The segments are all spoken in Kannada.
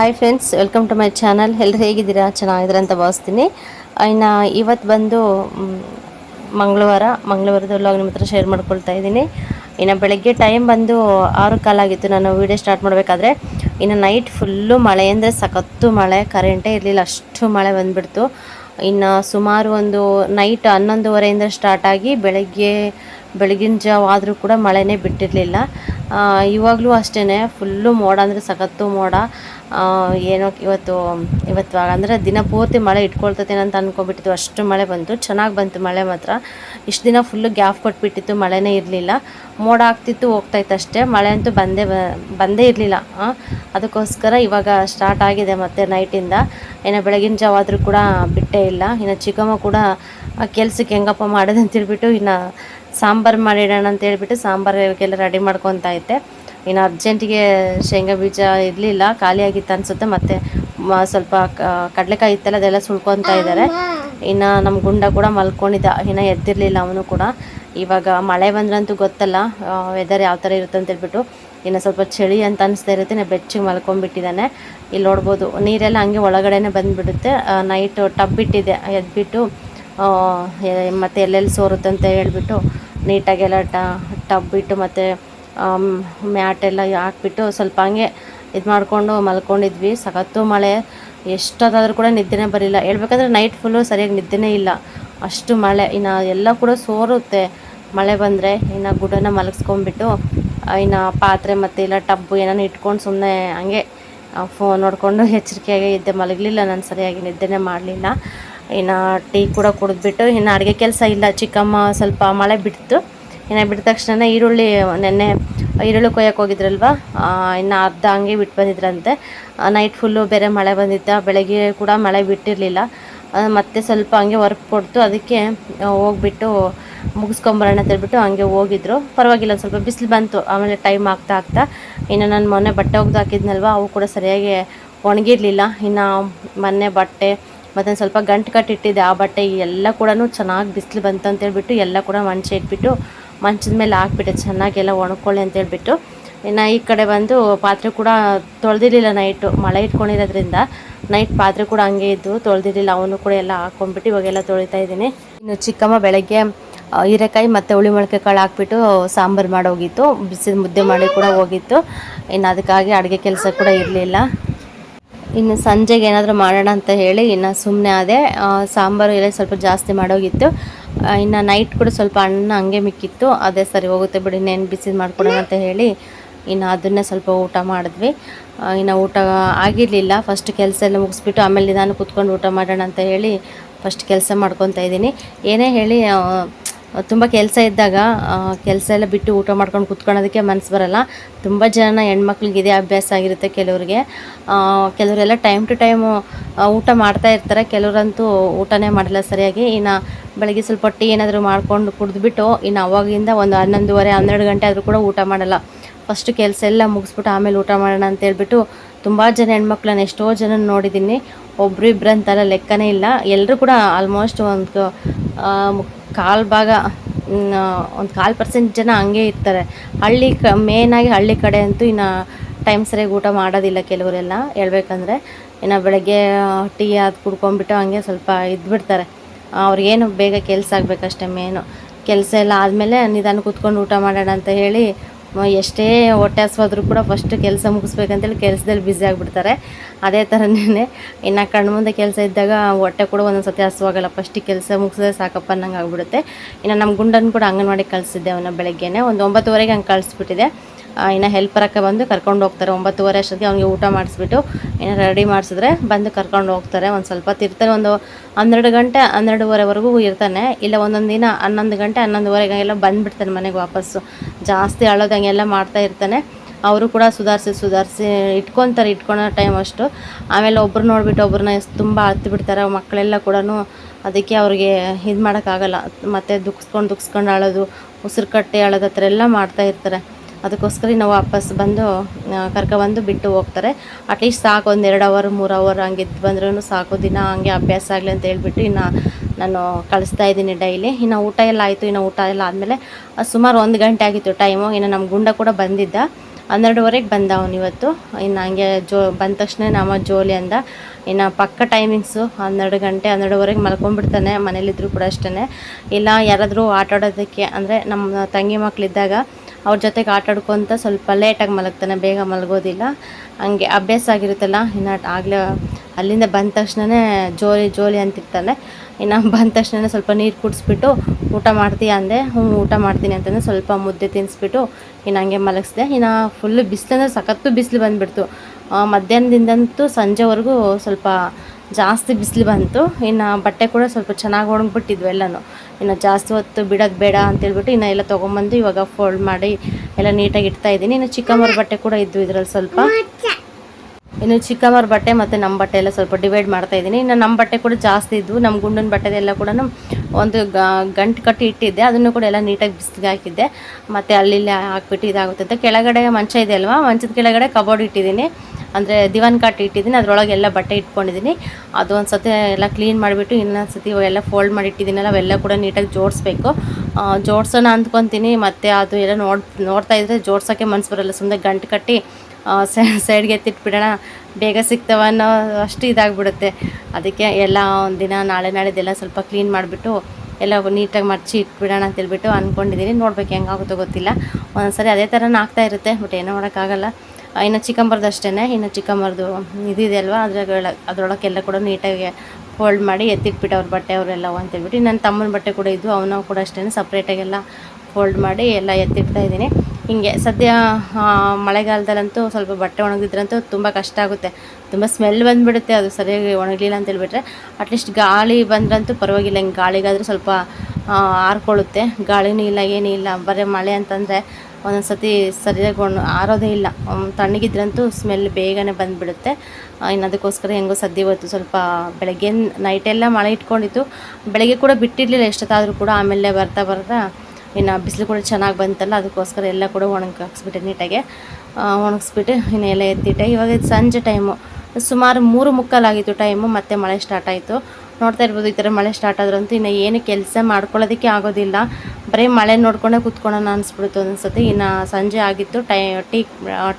Hi friends welcome to my channel ಎಲ್ಲರೂ ಹೇಗಿದ್ದೀರಾ? ಚೆನ್ನಾಗಿದ್ದೀರಾ ಅಂತ ಭಾವಿಸ್ತೀನಿ. ಇನ್ನು ಇವತ್ತು ಬಂದು ಮಂಗಳವಾರ ಮಂಗಳವಾರದ ವ್ಲಾಗ್ ನಿಮ್ಮ ಹತ್ರ ಶೇರ್ ಮಾಡ್ಕೊಳ್ತಾ ಇದ್ದೀನಿ. ಇನ್ನು ಬೆಳಗ್ಗೆ ಟೈಮ್ ಬಂದು ಆರು ಕಾಲಾಗಿತ್ತು ನಾನು ವೀಡಿಯೋ ಸ್ಟಾರ್ಟ್ ಮಾಡಬೇಕಾದ್ರೆ, ಇನ್ನು ನೈಟ್ ಫುಲ್ಲು ಮಳೆ ಅಂದರೆ ಸಖತ್ತು ಮಳೆ ಕರೆಂಟೇ ಇರಲಿಲ್ಲ. ಅಷ್ಟು ಮಳೆ ಬಂದುಬಿಡ್ತು. ಇನ್ನು ಸುಮಾರು ಒಂದು ನೈಟ್ ಹನ್ನೊಂದುವರೆಯಿಂದ ಸ್ಟಾರ್ಟ್ ಆಗಿ ಬೆಳಗ್ಗೆ, ಬೆಳಗಿನ ಜಾವ ಆದರೂ ಕೂಡ ಮಳೆನೇ ಬಿಟ್ಟಿರಲಿಲ್ಲ. ಇವಾಗಲೂ ಅಷ್ಟೇ ಫುಲ್ಲು ಮೋಡ ಅಂದರೆ ಸಖತ್ತು ಮೋಡ. ಏನೋ ಇವತ್ತು ಇವತ್ತು ಅಂದರೆ ದಿನ ಪೂರ್ತಿ ಮಳೆ ಇಟ್ಕೊಳ್ತತೇನೆ ಅಂತ ಅಂದ್ಕೊಬಿಟ್ಟಿತ್ತು ಅಷ್ಟು ಮಳೆ ಬಂತು. ಚೆನ್ನಾಗಿ ಬಂತು ಮಳೆ ಮಾತ್ರ. ಇಷ್ಟು ದಿನ ಫುಲ್ಲು ಗ್ಯಾಪ್ ಕೊಟ್ಬಿಟ್ಟಿತ್ತು, ಮಳೆನೇ ಇರಲಿಲ್ಲ. ಮೋಡ ಆಗ್ತಿತ್ತು ಹೋಗ್ತಾಯಿತ್ತು ಅಷ್ಟೇ. ಮಳೆ ಅಂತೂ ಬಂದೇ ಬಂದೇ ಇರಲಿಲ್ಲ. ಅದಕ್ಕೋಸ್ಕರ ಇವಾಗ ಸ್ಟಾರ್ಟ್ ಆಗಿದೆ ಮತ್ತೆ ನೈಟಿಂದ ಏನೋ ಬೆಳಗಿನ ಜಾವ ಆದರೂ ಕೂಡ ಬಿಟ್ಟೇ ಇಲ್ಲ. ಇನ್ನು ಚಿಕ್ಕಮ್ಮ ಕೂಡ ಕೆಲಸಕ್ಕೆ ಹೆಂಗಪ್ಪ ಮಾಡೋದು ಅಂತ ಹೇಳ್ಬಿಟ್ಟು ಇನ್ನು ಸಾಂಬಾರು ಮಾಡಿಡೋಣ ಅಂತ ಹೇಳ್ಬಿಟ್ಟು ಇವಾಗೆಲ್ಲ ರೆಡಿ ಮಾಡ್ಕೊತಾ ಇದ್ದೆ. ಇನ್ನು ಅರ್ಜೆಂಟಿಗೆ ಶೇಂಗಾ ಬೀಜ ಇರಲಿಲ್ಲ ಖಾಲಿಯಾಗಿತ್ತು ಅನಿಸುತ್ತೆ, ಮತ್ತು ಸ್ವಲ್ಪ ಕಡಲೆಕಾಯಿ ಇತ್ತಲ್ಲ, ಅದೆಲ್ಲ ಸುಳ್ಕೊತಾ ಇದ್ದಾರೆ. ಇನ್ನು ನಮ್ಮ ಗುಂಡ ಕೂಡ ಮಲ್ಕೊಂಡಿದ್ದ, ಇನ್ನು ಎದ್ದಿರಲಿಲ್ಲ ಅವನು ಕೂಡ. ಇವಾಗ ಮಳೆ ಬಂದ್ರಂತೂ ಗೊತ್ತಲ್ಲ ವೆದರ್ ಯಾವ ಥರ ಇರುತ್ತೆ ಅಂತ ಹೇಳ್ಬಿಟ್ಟು. ಇನ್ನು ಸ್ವಲ್ಪ ಚಳಿ ಅಂತ ಅನಿಸ್ತಾ ಇರುತ್ತೆ ನಾನು ಬೆಚ್ಚಿಗೆ ಮಲ್ಕೊಂಡ್ಬಿಟ್ಟಿದ್ದಾನೆ. ಇಲ್ಲಿ ನೋಡ್ಬೋದು, ನೀರೆಲ್ಲ ಹಂಗೆ ಒಳಗಡೆನೆ ಬಂದುಬಿಡುತ್ತೆ. ನೈಟ್ ಟಬ್ ಇಟ್ಟಿದೆ, ಎದ್ಬಿಟ್ಟು ಮತ್ತು ಎಲ್ಲೆಲ್ಲಿ ಸೋರುತ್ತೆ ಅಂತ ಹೇಳ್ಬಿಟ್ಟು, ನೀಟಾಗೆಲ್ಲ ಟಬ್ ಇಟ್ಟು ಮತ್ತು ಮ್ಯಾಟ್ ಎಲ್ಲ ಹಾಕ್ಬಿಟ್ಟು ಸ್ವಲ್ಪ ಹಂಗೆ ಇದು ಮಾಡಿಕೊಂಡು ಮಲ್ಕೊಂಡಿದ್ವಿ. ಸಖತ್ತು ಮಳೆ. ಎಷ್ಟೊತ್ತಾದರೂ ಕೂಡ ನಿದ್ದೆನೇ ಬರಲಿಲ್ಲ. ಹೇಳ್ಬೇಕಂದ್ರೆ ನೈಟ್ ಫುಲ್ಲು ಸರಿಯಾಗಿ ನಿದ್ದೆನೇ ಇಲ್ಲ. ಅಷ್ಟು ಮಳೆ. ಇನ್ನು ಎಲ್ಲ ಕೂಡ ಸೋರುತ್ತೆ. ಮಳೆ ಬಂದರೆ ಇನ್ನು ಗುಡನ ಮಲಗಿಸ್ಕೊಂಬಿಟ್ಟು ಇನ್ನು ಪಾತ್ರೆ ಮತ್ತು ಇಲ್ಲ ಟಬ್ಬು ಏನಾನ ಇಟ್ಕೊಂಡು ಸುಮ್ಮನೆ ಹಂಗೆ ಫೋನ್ ನೋಡಿಕೊಂಡು ಎಚ್ಚರಿಕೆಯಾಗಿ ಇದ್ದೆ ಮಲಗಲಿಲ್ಲ. ನಾನು ಸರಿಯಾಗಿ ನಿದ್ದೆನೇ ಮಾಡಲಿಲ್ಲ. ಇನ್ನು ಟೀ ಕೂಡ ಕುಡಿದ್ಬಿಟ್ಟು, ಇನ್ನು ಅಡುಗೆ ಕೆಲಸ ಇಲ್ಲ. ಚಿಕ್ಕಮ್ಮ ಸ್ವಲ್ಪ ಮಳೆ ಬಿಡ್ತು. ಇನ್ನು ಬಿಟ್ಟ ತಕ್ಷಣ ಈರುಳ್ಳಿ ನೆನ್ನೆ, ಈರುಳ್ಳಿ ಕೊಯ್ಯಕ್ಕೆ ಹೋಗಿದ್ರಲ್ವ? ಇನ್ನು ಅರ್ಧ ಹಂಗೆ ಬಿಟ್ಟು ಬಂದಿದ್ರಂತೆ. ನೈಟ್ ಫುಲ್ಲು ಬೇರೆ ಮಳೆ ಬಂದಿದ್ದ ಬೆಳಗ್ಗೆ ಕೂಡ ಮಳೆ ಬಿಟ್ಟಿರಲಿಲ್ಲ. ಮತ್ತೆ ಸ್ವಲ್ಪ ಹಂಗೆ ವರ್ಕ್ ಕೊಡ್ತು. ಅದಕ್ಕೆ ಹೋಗ್ಬಿಟ್ಟು ಮುಗಿಸ್ಕೊಂಬರೋಣ ಅಂತ ಹೇಳ್ಬಿಟ್ಟು ಹಂಗೆ ಹೋಗಿದ್ರು. ಪರವಾಗಿಲ್ಲ ಸ್ವಲ್ಪ ಬಿಸಿಲು ಬಂತು. ಆಮೇಲೆ ಟೈಮ್ ಆಗ್ತಾ ಆಗ್ತಾ. ಇನ್ನು ನಾನು ಮೊನ್ನೆ ಬಟ್ಟೆ ಒಗ್ದು ಹಾಕಿದ್ನಲ್ವ? ಅವು ಕೂಡ ಸರಿಯಾಗಿ ಒಣಗಿರಲಿಲ್ಲ. ಇನ್ನು ಮೊನ್ನೆ ಬಟ್ಟೆ, ಮತ್ತು ಸ್ವಲ್ಪ ಗಂಟು ಕಟ್ಟಿಟ್ಟಿದ್ದೆ. ಆ ಬಟ್ಟೆ ಎಲ್ಲ ಕೂಡ ಚೆನ್ನಾಗಿ ಬಿಸಿಲು ಬಂತು ಅಂತೇಳ್ಬಿಟ್ಟು ಎಲ್ಲ ಕೂಡ ಮಂಚೆ ಇಟ್ಬಿಟ್ಟು ಮಂಚದ ಮೇಲೆ ಹಾಕ್ಬಿಟ್ಟೆ ಚೆನ್ನಾಗೆಲ್ಲ ಒಣಕೊಳ್ಳಿ ಅಂತ ಹೇಳ್ಬಿಟ್ಟು. ಇನ್ನು ಈ ಕಡೆ ಬಂದು ಪಾತ್ರೆ ಕೂಡ ತೊಳೆದಿರಲಿಲ್ಲ ನೈಟು ಮಳೆ ಇಟ್ಕೊಂಡಿರೋದ್ರಿಂದ ನೈಟ್ ಪಾತ್ರೆ ಕೂಡ ಹಂಗೆ ಇದ್ದು ತೊಳೆದಿರಲಿಲ್ಲ. ಅವನು ಕೂಡ ಎಲ್ಲ ಹಾಕ್ಕೊಂಡ್ಬಿಟ್ಟು ಇವಾಗೆಲ್ಲ ತೊಳಿತಾ ಇದ್ದೀನಿ. ಇನ್ನು ಚಿಕ್ಕಮ್ಮ ಬೆಳಗ್ಗೆ ಹೀರೆಕಾಯಿ ಮತ್ತು ಹುಳಿ ಮೊಳಕೆ ಕಾಳು ಹಾಕ್ಬಿಟ್ಟು ಸಾಂಬಾರು ಮಾಡೋಗಿತ್ತು ಬಿಸಿದ ಮುದ್ದೆ ಮಾಡಿ ಕೂಡ ಹೋಗಿತ್ತು. ಇನ್ನು ಅದಕ್ಕಾಗಿ ಅಡುಗೆ ಕೆಲಸ ಕೂಡ ಇರಲಿಲ್ಲ. ಇನ್ನು ಸಂಜೆಗೆ ಏನಾದರೂ ಮಾಡೋಣ ಅಂತ ಹೇಳಿ ಇನ್ನು ಸುಮ್ಮನೆ ಆ, ಸಾಂಬಾರು ಎಲ್ಲ ಸ್ವಲ್ಪ ಜಾಸ್ತಿ ಮಾಡೋಗಿತ್ತು ಇನ್ನು ನೈಟ್ ಕೂಡ ಸ್ವಲ್ಪ ಅನ್ನ ಹಂಗೆ ಮಿಕ್ಕಿತ್ತು. ಅದೇ ಸರಿ ಹೋಗುತ್ತೆ ಬಿಡಿ, ಇನ್ನೇನು ಬಿಸಿ ಮಾಡ್ಕೊಡೋಣ ಅಂತ ಹೇಳಿ ಇನ್ನು ಅದನ್ನೇ ಸ್ವಲ್ಪ ಊಟ ಮಾಡಿದ್ವಿ. ಇನ್ನು ಊಟ ಆಗಿರಲಿಲ್ಲ. ಫಸ್ಟ್ ಕೆಲಸ ಎಲ್ಲ ಮುಗಿಸ್ಬಿಟ್ಟು ಆಮೇಲೆ ನಾನು ಕೂತ್ಕೊಂಡು ಊಟ ಮಾಡೋಣ ಅಂತ ಹೇಳಿ ಫಸ್ಟ್ ಕೆಲಸ ಮಾಡ್ಕೊತಾ ಇದ್ದೀನಿ. ಏನೇ ಹೇಳಿ ತುಂಬ ಕೆಲಸ ಇದ್ದಾಗ ಕೆಲಸ ಎಲ್ಲ ಬಿಟ್ಟು ಊಟ ಮಾಡ್ಕೊಂಡು ಕುತ್ಕೊಳ್ಳೋದಕ್ಕೆ ಮನಸ್ಸು ಬರಲ್ಲ. ತುಂಬ ಜನ ಹೆಣ್ಮಕ್ಳಿಗೆ ಇದೇ ಅಭ್ಯಾಸ ಆಗಿರುತ್ತೆ ಕೆಲವ್ರಿಗೆ. ಕೆಲವರೆಲ್ಲ ಟೈಮ್ ಟು ಟೈಮು ಊಟ ಮಾಡ್ತಾ ಇರ್ತಾರೆ. ಕೆಲವರಂತೂ ಊಟನೇ ಮಾಡಲ್ಲ ಸರಿಯಾಗಿ. ಇನ್ನು ಬೆಳಗ್ಗೆ ಸ್ವಲ್ಪ ಟೀ ಏನಾದರೂ ಮಾಡ್ಕೊಂಡು ಕುಡಿದ್ಬಿಟ್ಟು, ಇನ್ನು ಅವಾಗಿಂದ ಒಂದು ಹನ್ನೊಂದುವರೆ, ಹನ್ನೆರಡು ಗಂಟೆ ಆದರೂ ಕೂಡ ಊಟ ಮಾಡಲ್ಲ. ಫಸ್ಟ್ ಕೆಲಸ ಎಲ್ಲ ಮುಗಿಸ್ಬಿಟ್ಟು ಆಮೇಲೆ ಊಟ ಮಾಡೋಣ ಅಂತ ಹೇಳ್ಬಿಟ್ಟು ತುಂಬ ಜನ ಹೆಣ್ಮಕ್ಳನ್ನ ಎಷ್ಟೋ ಜನ ನೋಡಿದ್ದೀನಿ. ಒಬ್ರು ಇಬ್ಬರಂತೆಲ್ಲ ಲೆಕ್ಕನೇ ಇಲ್ಲ. ಎಲ್ಲರೂ ಕೂಡ ಆಲ್ಮೋಸ್ಟ್ ಒಂದು ಕಾಲು ಭಾಗ ಒಂದು ಕಾಲು ಪರ್ಸೆಂಟ್ ಜನ ಹಂಗೆ ಇರ್ತಾರೆ. ಹಳ್ಳಿ ಕ ಮೇಯ್ನಾಗಿ ಹಳ್ಳಿ ಕಡೆ ಅಂತೂ ಇನ್ನು ಟೈಮ್ ಸರಿಯಾಗಿ ಊಟ ಮಾಡೋದಿಲ್ಲ ಕೆಲವರೆಲ್ಲ. ಹೇಳ್ಬೇಕಂದ್ರೆ, ಇನ್ನು ಬೆಳಗ್ಗೆ ಟೀ ಅದು ಕುಡ್ಕೊಂಡ್ಬಿಟ್ಟು ಹಂಗೆ ಸ್ವಲ್ಪ ಇದ್ಬಿಡ್ತಾರೆ. ಅವ್ರಿಗೇನು ಬೇಗ ಕೆಲಸ ಆಗಬೇಕಷ್ಟೇ ಮೇನು ಕೆಲಸ ಎಲ್ಲ ಆದಮೇಲೆ ನಿಧಾನ ಕೂತ್ಕೊಂಡು ಊಟ ಮಾಡೋಣ ಅಂತ ಹೇಳಿ ಎಷ್ಟೇ ಹೊಟ್ಟೆ ಕೂಡ ಫಸ್ಟ್ ಕೆಲಸ ಮುಗಿಸ್ಬೇಕಂತೇಳಿ ಕೆಲಸದಲ್ಲಿ ಬ್ಯುಸಿ ಆಗಿಬಿಡ್ತಾರೆ. ಅದೇ ಥರನೇ ಇನ್ನು ಕಣ್ಣು ಮುಂದೆ ಕೆಲಸ ಇದ್ದಾಗ ಹೊಟ್ಟೆ ಕೂಡ ಒಂದೊಂದು ಸತಿ ಹಸುವಾಗಲ್ಲ. ಫಸ್ಟಿಗೆ ಕೆಲಸ ಮುಗಿಸಿದ್ರೆ ಸಾಕಪ್ಪ ಅನ್ನಂಗೆ ಆಗಿಬಿಡುತ್ತೆ. ಇನ್ನು ನಮ್ಮ ಗುಂಡನ್ನು ಕೂಡ ಅಂಗನವಾಡಿ ಕಳಿಸಿದ್ದೆ ಅವನ ಬೆಳಗ್ಗೆನೆ. ಒಂದು ಒಂಬತ್ತುವರೆಗೆ ಹಂಗೆ ಕಳಿಸ್ಬಿಟ್ಟಿದೆ. ಇನ್ನು ಹೆಲ್ಪರಕ್ಕೆ ಬಂದು ಕರ್ಕೊಂಡು ಹೋಗ್ತಾರೆ. ಒಂಬತ್ತುವರೆ ಅಷ್ಟೊತ್ತಿಗೆ ಅವ್ನಿಗೆ ಊಟ ಮಾಡಿಸ್ಬಿಟ್ಟು, ಇನ್ನು ರೆಡಿ ಮಾಡಿಸಿದ್ರೆ ಬಂದು ಕರ್ಕೊಂಡು ಹೋಗ್ತಾರೆ. ಒಂದು ಸ್ವಲ್ಪ ಹೊತ್ತು ಒಂದು ಹನ್ನೆರಡು ಗಂಟೆ, ಹನ್ನೆರಡುವರೆವರೆಗೂ ಇರ್ತಾನೆ. ಇಲ್ಲ ಒಂದೊಂದು ದಿನ ಹನ್ನೊಂದು ಗಂಟೆ, ಹನ್ನೊಂದುವರೆಗೆ ಎಲ್ಲ ಬಂದುಬಿಡ್ತಾನೆ ಮನೆಗೆ ವಾಪಸ್ಸು. ಜಾಸ್ತಿ ಅಳೋದಂಗೆಲ್ಲ ಮಾಡ್ತಾ ಇರ್ತಾನೆ. ಅವರು ಕೂಡ ಸುಧಾರಿಸಿ ಸುಧಾರಿಸಿ, ಇಟ್ಕೊತಾರೆ, ಇಟ್ಕೊಳೋ ಟೈಮ್ ಅಷ್ಟು. ಆಮೇಲೆ ಒಬ್ರು ನೋಡಿಬಿಟ್ಟು ಒಬ್ರನ್ನ ತುಂಬ ಅತ್ತು ಬಿಡ್ತಾರೆ, ಮಕ್ಕಳೆಲ್ಲ ಕೂಡ ಅದಕ್ಕೆ ಅವ್ರಿಗೆ ಇದು ಮಾಡೋಕ್ಕಾಗಲ್ಲ. ಮತ್ತು ದುಃಖಿಸ್ಕೊಂಡು ದುಃಖಿಸ್ಕೊಂಡು ಅಳೋದು, ಉಸಿರು ಕಟ್ಟಿ ಅಳೋದು ಆ ಥರ ಎಲ್ಲ ಮಾಡ್ತಾ ಇರ್ತಾರೆ. ಅದಕ್ಕೋಸ್ಕರ ನಾವು ವಾಪಸ್ ಬಂದು ಕರ್ಕೊಬಂದು ಬಿಟ್ಟು ಹೋಗ್ತಾರೆ. ಅಟ್ಲೀಸ್ಟ್ ಸಾಕು, ಒಂದು ಎರಡು ಅವರ್ ಮೂರು ಅವರ್ ಹಂಗೆ ಇದ್ದು ಬಂದ್ರೂ ಸಾಕು. ದಿನ ಹಂಗೆ ಅಭ್ಯಾಸ ಆಗಲಿ ಅಂತ ಹೇಳಿಬಿಟ್ಟು ಇನ್ನು ನಾನು ಕಳಿಸ್ತಾ ಇದ್ದೀನಿ ಡೈಲಿ. ಇನ್ನು ಊಟ ಎಲ್ಲ ಆಯಿತು, ಇನ್ನು ಊಟ ಎಲ್ಲ ಆದಮೇಲೆ ಸುಮಾರು ಒಂದು ಗಂಟೆ ಆಗಿತ್ತು ಟೈಮು ಇನ್ನು ನಮ್ಮ ಗುಂಡ ಕೂಡ ಬಂದಿದ್ದ. ಹನ್ನೆರಡುವರೆಗೆ ಬಂದ ಇವತ್ತು. ಇನ್ನು ಹಂಗೆ ಜೋ, ಬಂದ ತಕ್ಷಣ ನಮ್ಮ ಜೋಲಿ ಅಂದ. ಇನ್ನು ಪಕ್ಕ ಟೈಮಿಂಗ್ಸು ಹನ್ನೆರಡು ಗಂಟೆ, ಹನ್ನೆರಡುವರೆಗೆ ಮಲ್ಕೊಂಡ್ಬಿಡ್ತಾನೆ ಮನೇಲಿದ್ರು ಕೂಡ ಅಷ್ಟೇ ಇಲ್ಲ ಯಾರಾದರೂ ಆಟ ಆಡೋದಕ್ಕೆ ಅಂದರೆ ನಮ್ಮ ತಂಗಿ ಮಕ್ಕಳಿದ್ದಾಗ ಅವ್ರ ಜೊತೆಗೆ ಆಟ ಆಡ್ಕೊತ ಸ್ವಲ್ಪ ಲೇಟಾಗಿ ಮಲಗ್ತಾನೆ, ಬೇಗ ಮಲಗೋದಿಲ್ಲ. ಹಂಗೆ ಅಭ್ಯಾಸ ಆಗಿರುತ್ತಲ್ಲ, ಇನ್ನು ಆಗಲೇ ಅಲ್ಲಿಂದ ಬಂದ ತಕ್ಷಣವೇ ಜೋಲಿ ಜೋಲಿ ಅಂತಿರ್ತಾನೆ. ಇನ್ನು ಬಂದ ತಕ್ಷಣ ಸ್ವಲ್ಪ ನೀರು ಕುಡಿಸ್ಬಿಟ್ಟು ಊಟ ಮಾಡ್ತೀಯ ಅಂದೆ. ಹ್ಞೂ ಊಟ ಮಾಡ್ತೀನಿ ಅಂತಂದರೆ ಸ್ವಲ್ಪ ಮುದ್ದೆ ತಿನ್ನಿಸ್ಬಿಟ್ಟು ಇನ್ನು ಹಂಗೆ ಮಲಗಿಸ್ದೆ. ಇನ್ನು ಫುಲ್ಲು ಬಿಸಿಲಂದ್ರೆ ಸಖತ್ತು ಬಿಸಿಲು ಬಂದುಬಿಡ್ತು. ಮಧ್ಯಾಹ್ನದಿಂದಂತೂ ಸಂಜೆವರೆಗೂ ಸ್ವಲ್ಪ ಜಾಸ್ತಿ ಬಿಸಿಲು ಬಂತು. ಇನ್ನು ಬಟ್ಟೆ ಕೂಡ ಸ್ವಲ್ಪ ಚೆನ್ನಾಗಿ ಒಣಗಿಬಿಟ್ಟಿದ್ವು ಎಲ್ಲನೂ. ಇನ್ನು ಜಾಸ್ತಿ ಹೊತ್ತು ಬಿಡೋದು ಬೇಡ ಅಂತೇಳ್ಬಿಟ್ಟು ಇನ್ನು ಎಲ್ಲ ತೊಗೊಂಬಂದು ಇವಾಗ ಫೋಲ್ಡ್ ಮಾಡಿ ಎಲ್ಲ ನೀಟಾಗಿ ಇಡ್ತಾ ಇದ್ದೀನಿ. ಇನ್ನು ಚಿಕ್ಕಮ್ಮರ ಬಟ್ಟೆ ಕೂಡ ಇದ್ವು ಇದರಲ್ಲಿ ಸ್ವಲ್ಪ. ಇನ್ನು ಚಿಕ್ಕಮ್ಮರ ಬಟ್ಟೆ ಮತ್ತು ನಮ್ಮ ಬಟ್ಟೆ ಎಲ್ಲ ಸ್ವಲ್ಪ ಡಿವೈಡ್ ಮಾಡ್ತಾ ಇದ್ದೀನಿ. ಇನ್ನು ನಮ್ಮ ಬಟ್ಟೆ ಕೂಡ ಜಾಸ್ತಿ ಇದ್ವು. ನಮ್ಮ ಗುಂಡನ ಬಟ್ಟೆದೆಲ್ಲ ಕೂಡ ಒಂದು ಗಂಟು ಕಟ್ಟಿ ಇಟ್ಟಿದ್ದೆ. ಅದನ್ನು ಕೂಡ ಎಲ್ಲ ನೀಟಾಗಿ ಬಿಸಿಲಿಗೆ ಹಾಕಿದ್ದೆ. ಮತ್ತು ಅಲ್ಲಿ ಹಾಕ್ಬಿಟ್ಟು ಇದಾಗುತ್ತೆ ಕೆಳಗಡೆ ಮಂಚ ಇದೆ ಅಲ್ವಾ? ಮಂಚದ ಕೆಳಗಡೆ ಕಬೋರ್ಡ್ ಇಟ್ಟಿದ್ದೀನಿ. ಅಂದರೆ ದಿವಾನ್ ಕಾಟ್ ಇಟ್ಟಿದ್ದೀನಿ, ಅದರೊಳಗೆ ಎಲ್ಲ ಬಟ್ಟೆ ಇಟ್ಕೊಂಡಿದ್ದೀನಿ. ಅದು ಒಂದು ಸತಿ ಎಲ್ಲ ಕ್ಲೀನ್ ಮಾಡಿಬಿಟ್ಟು ಇನ್ನೊಂದು ಸತಿ ಎಲ್ಲ ಫೋಲ್ಡ್ ಮಾಡಿ ಇಟ್ಟಿದ್ದೀನಲ್ಲ, ಅವೆಲ್ಲ ಕೂಡ ನೀಟಾಗಿ ಜೋಡಿಸ್ಬೇಕು. ಜೋಡ್ಸೋಣ ಅಂದ್ಕೊತೀನಿ, ಮತ್ತು ಅದು ಎಲ್ಲ ನೋಡ್, ನೋಡ್ತಾ ಇದ್ದರೆ ಜೋಡ್ಸೋಕ್ಕೆ ಮನ್ಸು ಬರೋಲ್ಲ ಸುಮ್ಮನೆ ಗಂಟು ಕಟ್ಟಿ ಸೈಡ್ಗೆ ಎತ್ತಿಟ್ಬಿಡೋಣ, ಬೇಗ ಸಿಗ್ತವ ಅನ್ನೋ ಅಷ್ಟು ಇದಾಗ್ಬಿಡುತ್ತೆ. ಅದಕ್ಕೆ ಎಲ್ಲ ಒಂದಿನ, ನಾಳೆ, ನಾಳೆದೆಲ್ಲ ಸ್ವಲ್ಪ ಕ್ಲೀನ್ ಮಾಡಿಬಿಟ್ಟು, ಎಲ್ಲ ನೀಟಾಗಿ ಮರ್ಚಿ ಇಟ್ಬಿಡೋಣ ಅಂತೇಳ್ಬಿಟ್ಟು ಅಂದ್ಕೊಂಡಿದ್ದೀನಿ ನೋಡ್ಬೇಕು ಹೆಂಗಾಗುತ್ತೋ ಗೊತ್ತಿಲ್ಲ. ಒಂದೊಂದ್ಸರಿ ಅದೇ ಥರನೇ ಆಗ್ತಾ ಇರುತ್ತೆ ಬಟ್ ಏನೂ ಮಾಡೋಕ್ಕಾಗಲ್ಲ. ಇನ್ನು ಚಿಕ್ಕಂಬರ್ದು ಅಷ್ಟೇ ಇನ್ನು ಚಿಕ್ಕಂಬರ್ದು ಇದಿದೆ ಅಲ್ವಾ? ಅದ್ರಾಗ ಅದರೊಳಗೆಲ್ಲ ಕೂಡ ನೀಟಾಗಿ ಫೋಲ್ಡ್ ಮಾಡಿ ಎತ್ತಿಟ್ಬಿಟ್ಟು ಅವ್ರ ಬಟ್ಟೆ ಅವರೆಲ್ಲ ಅಂತೇಳ್ಬಿಟ್ಟು ನನ್ನ ತಮ್ಮನ ಬಟ್ಟೆ ಕೂಡ ಇದ್ದು ಅವನು ಕೂಡ ಅಷ್ಟೇ ಸಪ್ರೇಟಾಗೆಲ್ಲ ಫೋಲ್ಡ್ ಮಾಡಿ ಎಲ್ಲ ಎತ್ತಿಡ್ತಾ ಇದ್ದೀನಿ. ಹೀಗೆ ಸದ್ಯ ಮಳೆಗಾಲದಲ್ಲಂತೂ ಸ್ವಲ್ಪ ಬಟ್ಟೆ ಒಣಗಿದ್ರಂತೂ ತುಂಬ ಕಷ್ಟ ಆಗುತ್ತೆ. ತುಂಬ ಸ್ಮೆಲ್ ಬಂದುಬಿಡುತ್ತೆ, ಅದು ಸರಿಯಾಗಿ ಒಣಗಲಿಲ್ಲ ಅಂತ ಹೇಳ್ಬಿಟ್ರೆ ಅಟ್ಲೀಸ್ಟ್ ಗಾಳಿ ಬಂದ್ರಂತೂ ಪರವಾಗಿಲ್ಲ, ಹಿಂಗೆ ಗಾಳಿಗಾದರೂ ಸ್ವಲ್ಪ ಆರ್ಕೊಳ್ಳುತ್ತೆ. ಗಾಳಿನೂ ಇಲ್ಲ, ಏನೂ ಇಲ್ಲ. ಬರೀ ಮಳೆ ಅಂತಂದರೆ ಒಂದೊಂದು ಸತಿ ಸರಿಯಾಗಿ ಒಣ ಆರೋದೇ ಇಲ್ಲ. ತಣ್ಣಗಿದ್ರಂತೂ ಸ್ಮೆಲ್ ಬೇಗನೆ ಬಂದುಬಿಡುತ್ತೆ. ಇನ್ನು ಅದಕ್ಕೋಸ್ಕರ ಹೆಂಗೋ ಸದ್ಯ ಇವತ್ತು ಸ್ವಲ್ಪ ಬೆಳಗ್ಗೆ ನೈಟೆಲ್ಲ ಮಳೆ ಇಟ್ಕೊಂಡಿತ್ತು. ಬೆಳಗ್ಗೆ ಕೂಡ ಬಿಟ್ಟಿರಲಿಲ್ಲ, ಎಷ್ಟೊತ್ತಾದರೂ ಕೂಡ ಆಮೇಲೆ ಬರ್ತಾ ಬರ್ತಾ ಇನ್ನು ಬಿಸಿಲು ಕೂಡ ಚೆನ್ನಾಗಿ ಬಂತಲ್ಲ, ಅದಕ್ಕೋಸ್ಕರ ಎಲ್ಲ ಕೂಡ ಒಣಗಿ ಹಾಕ್ಸ್ಬಿಟ್ಟೆ ನೀಟಾಗೆ ಒಣಗಿಸ್ಬಿಟ್ಟು ಇನ್ನು ಎಲ್ಲ ಎತ್ತಿಟ್ಟೆ. ಇವಾಗ ಸಂಜೆ ಟೈಮು ಸುಮಾರು ಮೂರು ಮುಕ್ಕಾಲಾಗಿತ್ತು ಟೈಮು ಮತ್ತೆ ಮಳೆ ಸ್ಟಾರ್ಟ್ ಆಯಿತು. ನೋಡ್ತಾ ಇರ್ಬೋದು, ಈ ಥರ ಮಳೆ ಸ್ಟಾರ್ಟ್ ಆದ್ರಂತೂ ಇನ್ನು ಏನು ಕೆಲಸ ಮಾಡ್ಕೊಳ್ಳೋದಕ್ಕೆ ಆಗೋದಿಲ್ಲ. ಬರೀ ಮಳೆ ನೋಡ್ಕೊಂಡೆ ಕೂತ್ಕೊಳ್ಳೋಣ ಅನಿಸ್ಬಿಡ್ತು ಒಂದೊಂದ್ಸತಿ. ಇನ್ನು ಸಂಜೆ ಆಗಿತ್ತು, ಟೈ, ಟೀ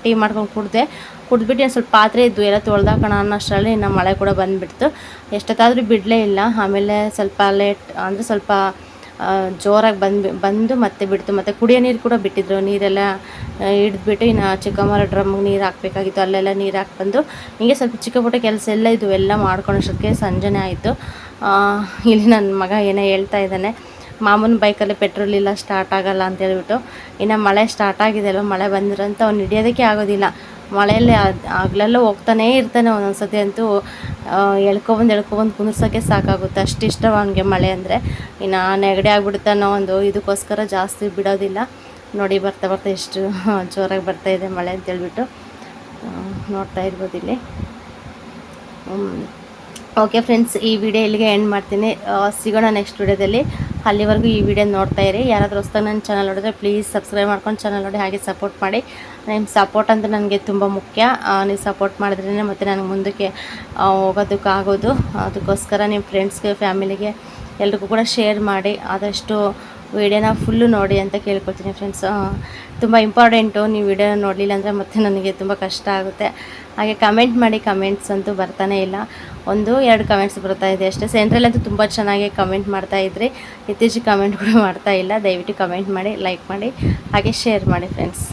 ಟೀ ಮಾಡ್ಕೊಂಡು ಕುಡಿದೆ. ಕುಡಿದ್ಬಿಟ್ಟು ಸ್ವಲ್ಪ ಪಾತ್ರೆ ಇದ್ದು ಎಲ್ಲ ತೊಳ್ದಾಕೋಣ ಅನ್ನೋಷ್ಟರಲ್ಲಿ ಇನ್ನು ಮಳೆ ಕೂಡ ಬಂದುಬಿಡ್ತು. ಎಷ್ಟೊತ್ತಾದರೂ ಬಿಡಲೇ ಇಲ್ಲ. ಆಮೇಲೆ ಸ್ವಲ್ಪ ಲೇಟ್ ಅಂದರೆ ಸ್ವಲ್ಪ ಜೋರಾಗಿ ಬಂದು ಬಂದು ಮತ್ತೆ ಬಿಡ್ತು. ಮತ್ತು ಕುಡಿಯೋ ನೀರು ಕೂಡ ಬಿಟ್ಟಿದ್ರು. ನೀರೆಲ್ಲ ಹಿಡಿದ್ಬಿಟ್ಟು ಇನ್ನು ಚಿಕ್ಕಮ್ಮರ ಡ್ರಮ್ಗೆ ನೀರು ಹಾಕಬೇಕಾಗಿತ್ತು. ಅಲ್ಲೆಲ್ಲ ನೀರು ಹಾಕಿ ಬಂದು ಹೀಗೆ ಸ್ವಲ್ಪ ಚಿಕ್ಕ ಪುಟ್ಟ ಕೆಲಸ ಎಲ್ಲ ಇದು ಎಲ್ಲ ಮಾಡ್ಕೊಳೋಷ್ಟಕ್ಕೆ ಸಂಜೆನೇ ಆಯಿತು. ಇಲ್ಲಿ ನನ್ನ ಮಗ ಏನೋ ಹೇಳ್ತಾ ಇದ್ದಾನೆ. ಮಾಮೂನ ಬೈಕಲ್ಲಿ ಪೆಟ್ರೋಲ್ ಇಲ್ಲ, ಸ್ಟಾರ್ಟ್ ಆಗೋಲ್ಲ ಅಂತ ಹೇಳ್ಬಿಟ್ಟು. ಇನ್ನು ಮಳೆ ಸ್ಟಾರ್ಟ್ ಆಗಿದೆ ಅಲ್ವ? ಮಳೆ ಬಂದ್ರಂತ ಅವ್ನು ಹಿಡಿಯೋದಕ್ಕೆ ಆಗೋದಿಲ್ಲ. ಮಳೆಯಲ್ಲಿ ಆಗಲೆಲ್ಲ ಹೋಗ್ತಾನೇ ಇರ್ತಾನೆ ಒಂದೊಂದು ಸತಿ ಅಂತೂ ಎಳ್ಕೊಬಂದು ಎಳ್ಕೊಬಂದು ಕುಂದ್ರಸೋಕ್ಕೆ ಸಾಕಾಗುತ್ತೆ. ಅಷ್ಟು ಇಷ್ಟ ಅವನಿಗೆ ಮಳೆ ಅಂದರೆ? ಇನ್ನು ನೆಗಡಿ ಆಗಿಬಿಡುತ್ತೆ ಒಂದು ಇದಕ್ಕೋಸ್ಕರ ಜಾಸ್ತಿ ಬಿಡೋದಿಲ್ಲ. ನೋಡಿ, ಬರ್ತಾ ಬರ್ತಾ ಎಷ್ಟು ಜೋರಾಗಿ ಬರ್ತಾ ಇದೆ ಮಳೆ ಅಂತೇಳ್ಬಿಟ್ಟು ನೋಡ್ತಾ ಇರ್ಬೋದು ಇಲ್ಲಿ. ಓಕೆ, ಫ್ರೆಂಡ್ಸ್, ಈ ವಿಡಿಯೋ ಇಲ್ಲಿಗೆ ಎಂಡ್ ಮಾಡ್ತೀನಿ. ಸಿಗೋಣ ನೆಕ್ಸ್ಟ್ ವಿಡಿಯೋದಲ್ಲಿ. ಅಲ್ಲಿವರೆಗೂ ಈ ವಿಡಿಯೋ ನೋಡ್ತಾ ಇರಿ. ಯಾರಾದರೂ ಹೊಸ್ದಾಗ ನನ್ನ ಚಾನಲ್ ನೋಡಿದ್ರೆ ಪ್ಲೀಸ್ ಸಬ್ಸ್ಕ್ರೈಬ್ ಮಾಡ್ಕೊಂಡು ಚಾನಲ್ ನೋಡಿ ಹಾಗೆ ಸಪೋರ್ಟ್ ಮಾಡಿ. ನಿಮ್ಮ ಸಪೋರ್ಟ್ ಅಂತ ನನಗೆ ತುಂಬ ಮುಖ್ಯ. ನೀವು ಸಪೋರ್ಟ್ ಮಾಡಿದ್ರೇ ಮತ್ತು ನನಗೆ ಮುಂದಕ್ಕೆ ಹೋಗೋದಕ್ಕಾಗೋದು ಅದಕ್ಕೋಸ್ಕರ ನಿಮ್ಮ ಫ್ರೆಂಡ್ಸ್ಗೆ ಫ್ಯಾಮಿಲಿಗೆ ಎಲ್ರಿಗೂ ಕೂಡ ಶೇರ್ ಮಾಡಿ. ಆದಷ್ಟು ವಿಡಿಯೋನ ಫುಲ್ಲು ನೋಡಿ ಅಂತ ಕೇಳ್ಕೊಳ್ತೀನಿ ಫ್ರೆಂಡ್ಸ್ ತುಂಬ ಇಂಪಾರ್ಟೆಂಟು ನೀವು ವಿಡಿಯೋ ನೋಡಲಿಲ್ಲ ಅಂದರೆ ಮತ್ತೆ ನನಗೆ ತುಂಬ ಕಷ್ಟ ಆಗುತ್ತೆ. ಹಾಗೆ ಕಮೆಂಟ್ ಮಾಡಿ ಕಮೆಂಟ್ಸ್ ಅಂತೂ ಬರ್ತಾನೆ ಇಲ್ಲ. ಒಂದು, ಎರಡು ಕಮೆಂಟ್ಸ್ ಬರ್ತಾ ಇದೆ ಅಷ್ಟೇ. ಸೆಂಟ್ರಲ್ಲಂತೂ ತುಂಬ ಚೆನ್ನಾಗಿ ಕಮೆಂಟ್ ಮಾಡ್ತಾ ಇದ್ರಿ. ಇತ್ತೀಚೆಗೆ ಕಮೆಂಟ್ ಕೂಡ ಮಾಡ್ತಾ ಇಲ್ಲ. ದಯವಿಟ್ಟು ಕಮೆಂಟ್ ಮಾಡಿ ಲೈಕ್ ಮಾಡಿ, ಹಾಗೆ ಶೇರ್ ಮಾಡಿ ಫ್ರೆಂಡ್ಸ್